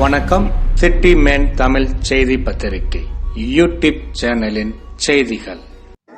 வணக்கம். City man Tamil செய்தி பத்திரிகை. யூடியூப் சேனலின் செய்திகள்.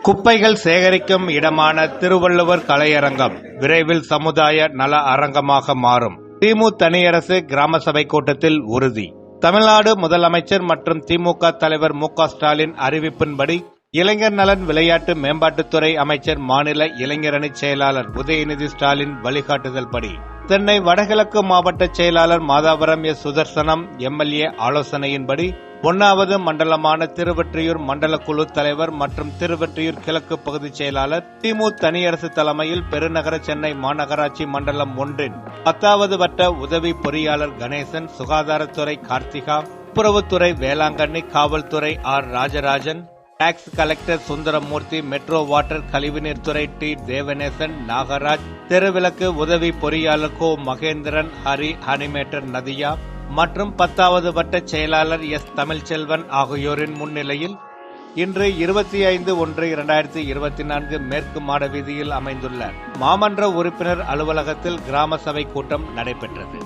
குப்பைகள் சேகரிக்கும் இடமான திருவள்ளுவர் கலையரங்கம் விரைவில் சமுதாய நல அரங்கமாக மாறும். திமு தனியரசு கிராம சபை கூட்டத்தில் உறுதி. தமிழ்நாடு முதலமைச்சர் மற்றும் திமுக தலைவர் மு க ஸ்டாலின் அறிவிப்பின்படி இளைஞர் நலன் விளையாட்டு மேம்பாட்டுத்துறை அமைச்சர் மாநில இளைஞரணி செயலாளர் உதயநிதி ஸ்டாலின் வழிகாட்டுதல் படி சென்னை வடகிழக்கு மாவட்ட செயலாளர் மாதாபுரம் எஸ் சுதர்சனம் எம்எல்ஏ ஆலோசனையின்படி ஒன்னாவது மண்டலமான திருவெற்றியூர் மண்டல குழு தலைவர் மற்றும் திருவெற்றியூர் கிழக்கு பகுதி செயலாளர் திமு தனியரசு தலைமையில் பெருநகர சென்னை மாநகராட்சி மண்டலம் ஒன்றின் பத்தாவது வட்ட உதவி பொறியாளர் கணேசன் சுகாதாரத்துறை கார்த்திகா துப்புரவுத்துறை வேளாங்கண்ணி காவல்துறை R Rajarajan tax collector Sundaramoorthy metro water கழிவுநீர் துறை டி தேவநேசன் நாகராஜ் தெருவிளக்கு உதவி பொறியாளர் கோ. மகேந்திரன் ஹரி அனிமேட்டர் நதியா மற்றும் பத்தாவது வட்ட செயலாளர் எஸ். தமிழ்ச்செல்வன் ஆகியோரின் முன்னிலையில் இன்று இருபத்தி ஐந்து ஒன்று இரண்டாயிரத்தி இருபத்தி நான்கு மேற்கு மாட வீதியில் அமைந்துள்ள மாமன்ற உறுப்பினர் அலுவலகத்தில் கிராம சபை கூட்டம் நடைபெற்றது.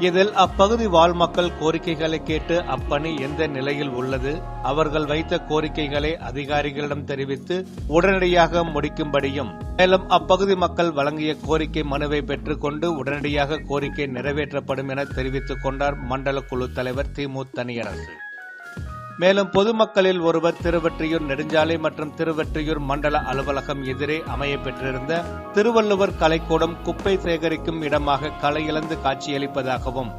இதில் அப்பகுதி வாழ் மக்கள் கோரிக்கைகளை கேட்டு அப்பணி எந்த நிலையில் உள்ளது? அவர்கள் வைத்த கோரிக்கைகளை அதிகாரிகளிடம் தெரிவித்து உடனடியாக முடிக்கும்படியும் மேலும் அப்பகுதி மக்கள் வழங்கிய கோரிக்கை மனுவை பெற்றுக்கொண்டு உடனடியாக கோரிக்கை நிறைவேற்றப்படும் என தெரிவித்துக் கொண்டார் மண்டல குழு தலைவர் திமு தனியரசு. மேலும் பொதுமக்களில் ஒருவர் திருவெற்றியூர் நெடுஞ்சாலை மற்றும் திருவெற்றியூர் மண்டல அலுவலகம் எதிரே அமைய பெற்றிருந்த திருவள்ளுவர் கலைக்கூடம் குப்பை சேகரிக்கும் இடமாக கலையிழந்து இழந்து காட்சியளிப்பதாகவும்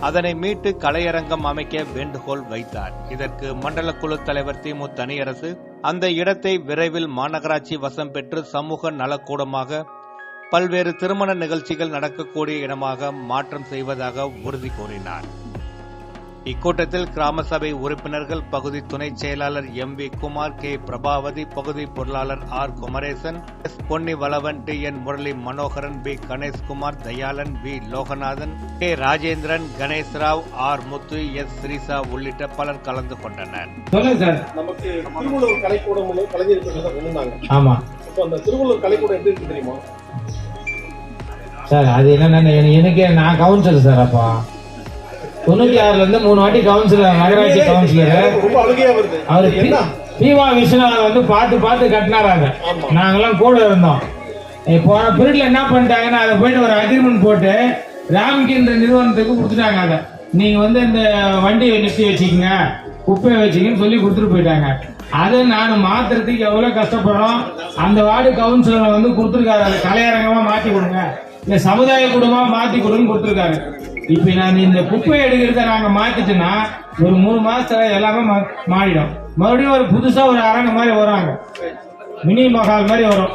அதனை மீட்டு கலையரங்கம் அமைக்க வேண்டுகோள் வைத்தார். இதற்கு மண்டல குழு தலைவர் திமு தனியரசு அந்த இடத்தை விரைவில் மாநகராட்சி வசம் பெற்று சமூக நலக்கூடமாக பல்வேறு திருமண நிகழ்ச்சிகள் நடக்கக்கூடிய இடமாக மாற்றம் செய்வதாக உறுதி கூறினார். இக்கூட்டத்தில் கிராம சபை உறுப்பினர்கள் பகுதி துணை செயலாளர் M V Kumar K Prabhavathi பகுதி பொருளாளர் R Kumaresan S Ponni Valavan T N Murali Manoharan P Ganeshkumar Dayalan V Loganathan K Rajendran Ganesh Rao R Muthu S Srisha உள்ளிட்ட பலர் கலந்து கொண்டனர். நமக்கு கலைக்கூடம் கலைஞர் ஆமா. இப்போ அந்த திருவள்ளுவர் கலைக்கூடம் எப்படி இருக்கு தெரியுமா? சார் அது என்னன்னா எனக்கே நான் கவுன்சிலர் சார் அப்போ. தொண்ணூத்தி ஆறுல இருந்து மூணு வாட்டி கவுன்சிலர் நகராட்சி கவுன்சிலர் அவரு பீமா விஸ்வநாதன் வந்து பார்த்து பார்த்து கட்டினாராங்க. நாங்கெல்லாம் கூட இருந்தோம். போன பீரியட்ல என்ன பண்ணிட்டாங்கன்னா அதை போயிட்டு ஒரு அக்ரிமெண்ட் போட்டு ராம்கின்ற நிறுவனத்துக்கு கொடுத்துட்டாங்க அதை. நீங்க வந்து இந்த வண்டியை நிறுத்தி வச்சுக்கோங்க குப்பையை வச்சுக்கன்னு சொல்லி கொடுத்துட்டு போயிட்டாங்க. அதை நான் மாத்துறதுக்கு எவ்வளவு கஷ்டப்படுறோம். அந்த வார்டு கவுன்சிலரை வந்து கொடுத்துருக்காரு. அதை கலையரங்கமா மாத்தி கொடுங்க. இந்த சமுதாய குடும்பமா மாத்தி கொடுன்னு கொடுத்துருக்காரு. இப்ப நான் இந்த குப்பை எடுக்கிறத நாங்க மாத்திட்டோம்னா ஒரு மூணு மாசத்துல எல்லாமே மா- மாறிடும். மறுபடியும் ஒரு புதுசா ஒரு அரங்கு மாதிரி வராங்க மினி மகால் மாதிரி வரும்.